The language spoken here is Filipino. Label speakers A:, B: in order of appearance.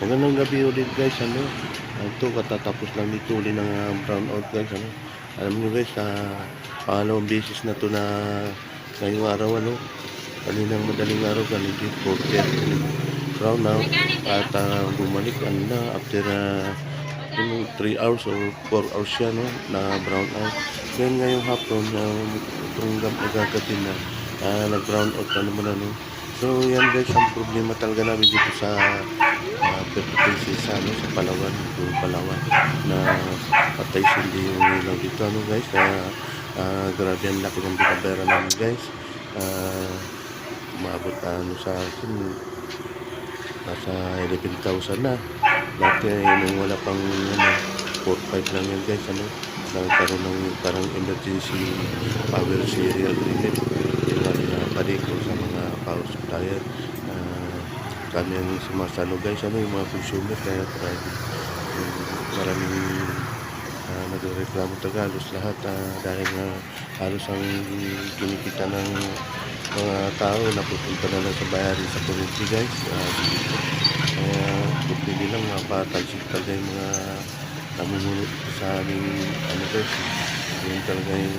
A: Magandang gabi ulit guys, ano? Ito, katatapos lang dito uli ng ah, brown out guys, ano? Alam nyo guys, na pangalawang beses na to na ngayong araw, ano? Kaninang madaling araw, ganito, 4.30 brown out. At ah, bumalik, ano na, after uh, 3 hours or 4 hours siya, no? Na brown out. Ngayon ngayong hapon, uh, itong gagabi na, ah, nag-brown out na naman, ano? So, yan guys, ang problema talaga namin dito sa uh, Perpetual sa, ano, sa Palawan, yung Palawan, na patay hindi yung ilaw dito, ano guys, kaya uh, grabe ang laki ng binabayaran namin guys. Uh, umabot ano sa akin, nasa 11,000 na. Dati nung wala pang ano, 4-5 lang yan guys, ano, nagkaroon ng parang emergency power serial agreement. Yung ano na ko sa mga power supplier. Uh, kami ang sumasalo guys, ano, yung mga consumer, kaya. Yung maraming uh, nagreklamo Tagalog lahat ah, dahil nga halos ang kinikita ng mga tao na pupunta na lang sa bayarin sa kuryente guys. Ah, kaya pwede lang mapatalsik talaga yung mga namumuno sa aming ano guys. Yung talaga yung